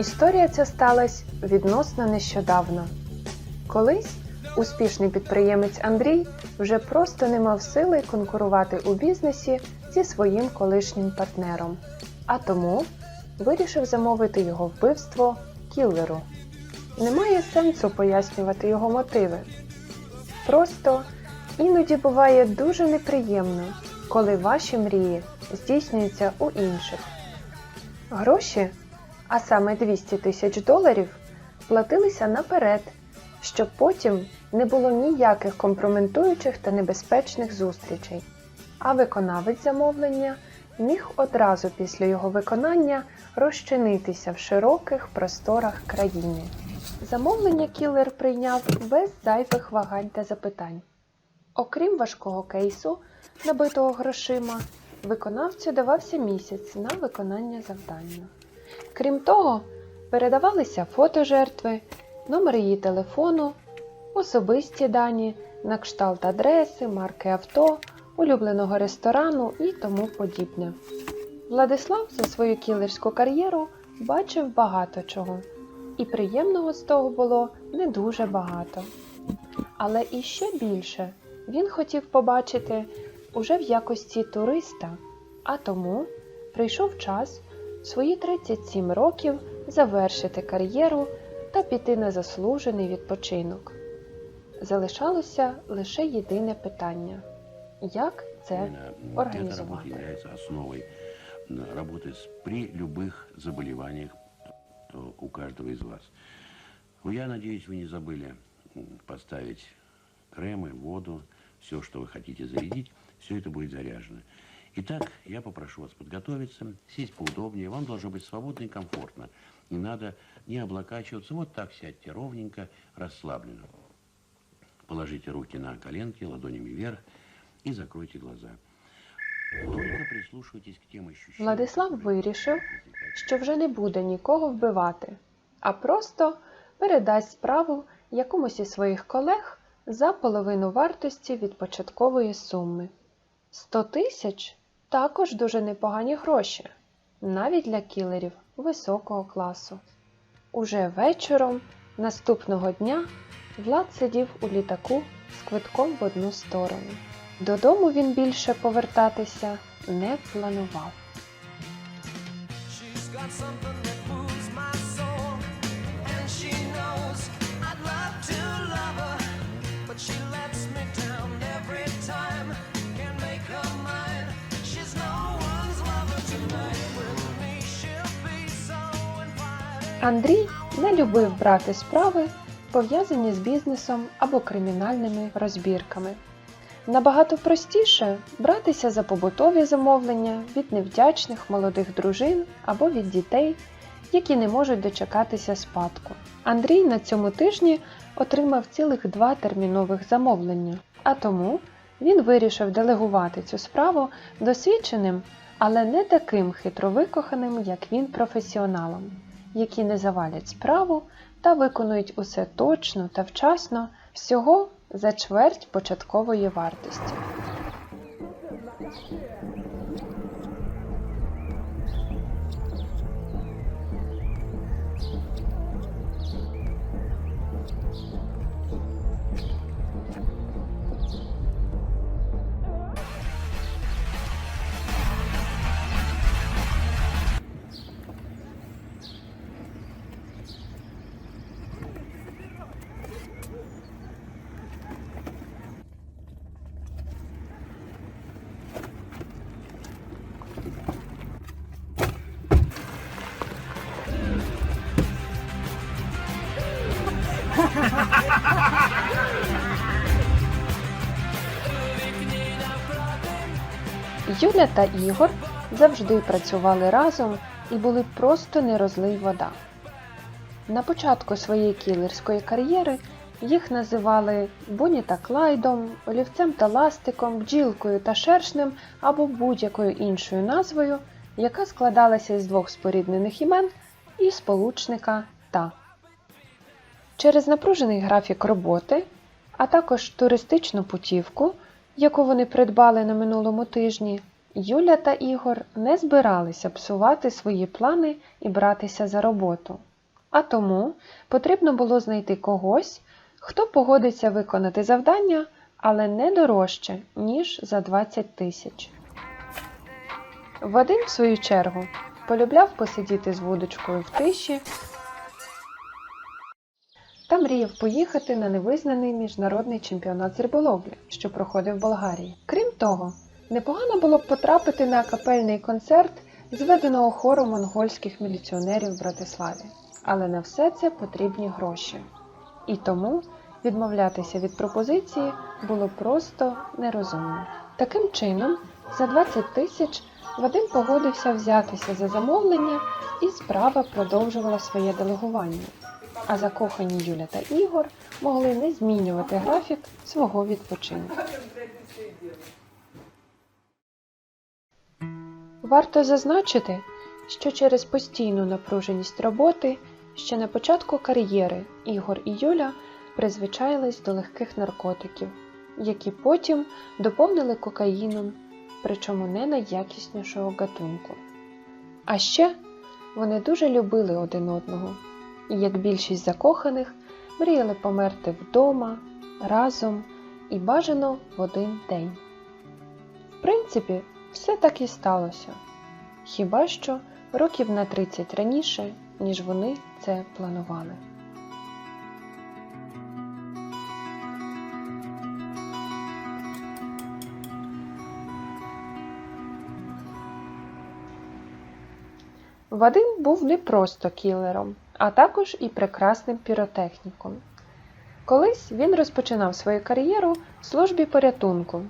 Історія ця сталася відносно нещодавно. Колись успішний підприємець Андрій вже просто не мав сили конкурувати у бізнесі зі своїм колишнім партнером, а тому вирішив замовити його вбивство кілеру. Немає сенсу пояснювати його мотиви. Просто іноді буває дуже неприємно, коли ваші мрії здійснюються у інших. Гроші, а саме 200 тисяч доларів, платилися наперед, щоб потім не було ніяких компрометуючих та небезпечних зустрічей, а виконавець замовлення міг одразу після його виконання розчинитися в широких просторах країни. Замовлення кілер прийняв без зайвих вагань та запитань. Окрім важкого кейсу, набитого грошима, виконавцю давався місяць на виконання завдання. Крім того, передавалися фото жертви, номер її телефону, особисті дані, на кшталт адреси, марки авто, улюбленого ресторану і тому подібне. Владислав за свою кілерську кар'єру бачив багато чого, і приємного з того було не дуже багато. Але іще більше він хотів побачити уже в якості туриста, а тому прийшов час свої 37 років завершити кар'єру та піти на заслужений відпочинок. Залишалося лише єдине питання як це Именно, м, Эта работа организовать. является основой м, работы с- при любых заболеваниях э, у каждого из вас. Ну, Я надеюсь, вы не забыли м, поставить кремы, воду, все, что вы хотите зарядить, все это будет заряжено. Итак, я попрошу вас подготовиться, сесть поудобнее. Вам должно быть свободно и комфортно. Не надо не облокачиваться. Вот так сядьте ровненько, расслабленно. Положите руки на коленки, ладонями вверх и закройте глаза. Только прислушивайтесь к тем ощущениям. Владислав вирішив, що вже не буде нікого вбивати, а просто передасть справу якомусь із своїх колег за половину вартості від початкової суми. 100 тисяч також дуже непогані гроші, навіть для кілерів високого класу. Уже вечором наступного дня Влад сидів у літаку з квитком в одну сторону. Додому він більше повертатися не планував. Андрій не любив брати справи, пов'язані з бізнесом або кримінальними розбірками. Набагато простіше братися за побутові замовлення від невдячних молодих дружин або від дітей, які не можуть дочекатися спадку. Андрій на цьому тижні отримав цілих два термінових замовлення, а тому він вирішив делегувати цю справу досвідченим, але не таким хитровикоханим, як він професіоналам, які не завалять справу та виконують усе точно та вчасно всього за чверть початкової вартості. Юля та Ігор завжди працювали разом і були просто не розлий вода. На початку своєї кілерської кар'єри їх називали Боні та Клайдом, олівцем та ластиком, бджілкою та шершнем або будь-якою іншою назвою, яка складалася із двох споріднених імен і сполучника та. Через напружений графік роботи, а також туристичну путівку, яку вони придбали на минулому тижні, Юля та Ігор не збиралися псувати свої плани і братися за роботу. А тому потрібно було знайти когось, хто погодиться виконати завдання, але не дорожче, ніж за 20 тисяч. Вадим, в свою чергу, полюбляв посидіти з вудочкою в тиші та мріяв поїхати на невизнаний міжнародний чемпіонат з риболовлі, що проходив в Болгарії. Крім того, непогано було б потрапити на капельний концерт зведеного хору монгольських міліціонерів в Братиславі. Але на все це потрібні гроші. І тому відмовлятися від пропозиції було просто нерозумно. Таким чином, за 20 тисяч Вадим погодився взятися за замовлення, і справа продовжувала своє делегування. А закохані Юля та Ігор могли не змінювати графік свого відпочинку. Варто зазначити, що через постійну напруженість роботи ще на початку кар'єри Ігор і Юля призвичаїлись до легких наркотиків, які потім доповнили кокаїном, причому не найякіснішого гатунку. А ще вони дуже любили один одного, і як більшість закоханих мріяли померти вдома, разом і бажано в один день. В принципі, все так і сталося. Хіба що років на 30 раніше, ніж вони це планували. Вадим був не просто кілером, а також і прекрасним піротехніком. Колись він розпочинав свою кар'єру в службі порятунку,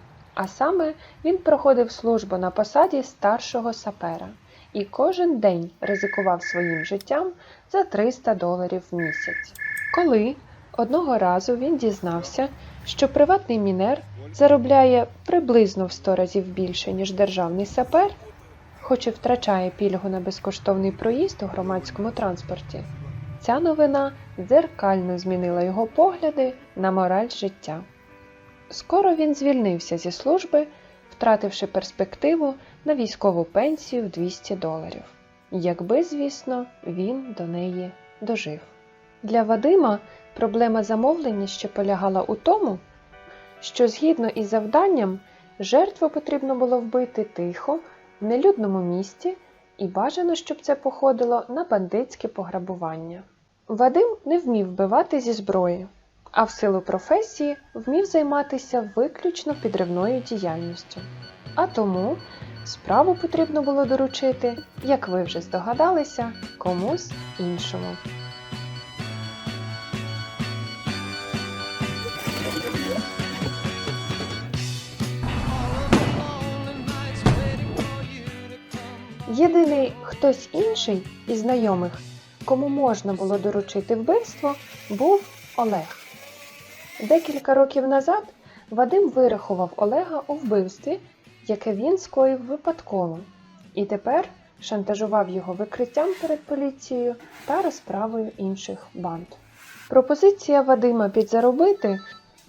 а саме він проходив службу на посаді старшого сапера і кожен день ризикував своїм життям за 300 доларів в місяць. Коли одного разу він дізнався, що приватний мінер заробляє приблизно в 100 разів більше, ніж державний сапер, хоч і втрачає пільгу на безкоштовний проїзд у громадському транспорті, ця новина дзеркально змінила його погляди на мораль життя. Скоро він звільнився зі служби, втративши перспективу на військову пенсію в 200 доларів. Якби, звісно, він до неї дожив. Для Вадима проблема замовлення ще полягала у тому, що згідно із завданням жертву потрібно було вбити тихо, в нелюдному місті, і бажано, щоб це походило на бандитське пограбування. Вадим не вмів вбивати зі зброї, а в силу професії вмів займатися виключно підривною діяльністю. А тому справу потрібно було доручити, як ви вже здогадалися, комусь іншому. Єдиний хтось інший із знайомих, кому можна було доручити вбивство, був Олег. Декілька років назад Вадим вирахував Олега у вбивстві, яке він скоїв випадково, і тепер шантажував його викриттям перед поліцією та розправою інших банд. Пропозиція Вадима підзаробити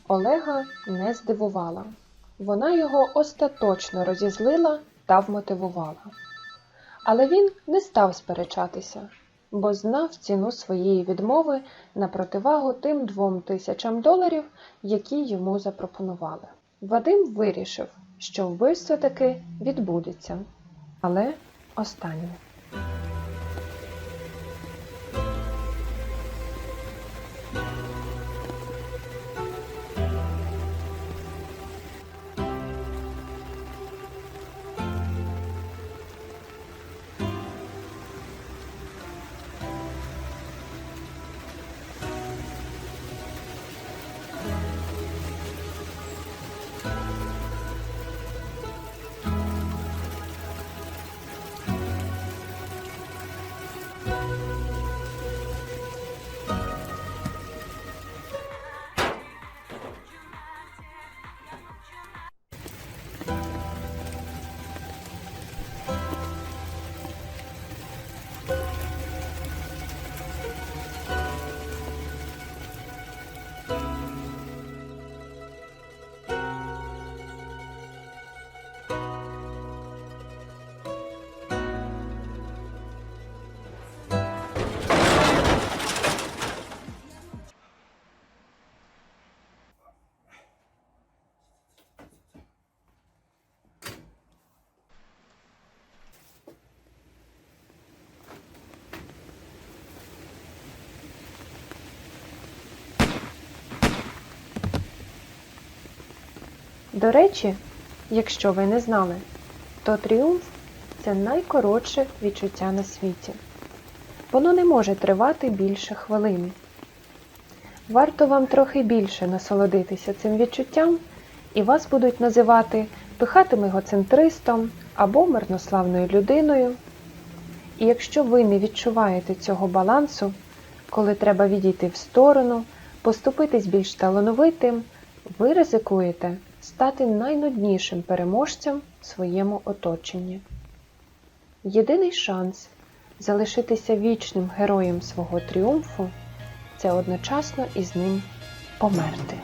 Олега не здивувала. Вона його остаточно розізлила та вмотивувала. Але він не став сперечатися, бо знав ціну своєї відмови на противагу тим двом тисячам доларів, які йому запропонували. Вадим вирішив, що вбивство таки відбудеться, але останнє. До речі, якщо ви не знали, то тріумф це найкоротше відчуття на світі. Воно не може тривати більше хвилини. Варто вам трохи більше насолодитися цим відчуттям, і вас будуть називати пихатим егоцентристом або марнославною людиною. І якщо ви не відчуваєте цього балансу, коли треба відійти в сторону, поступитись більш талановитим, ви ризикуєте стати найнуднішим переможцем в своєму оточенні. Єдиний шанс залишитися вічним героєм свого тріумфу це одночасно із ним померти.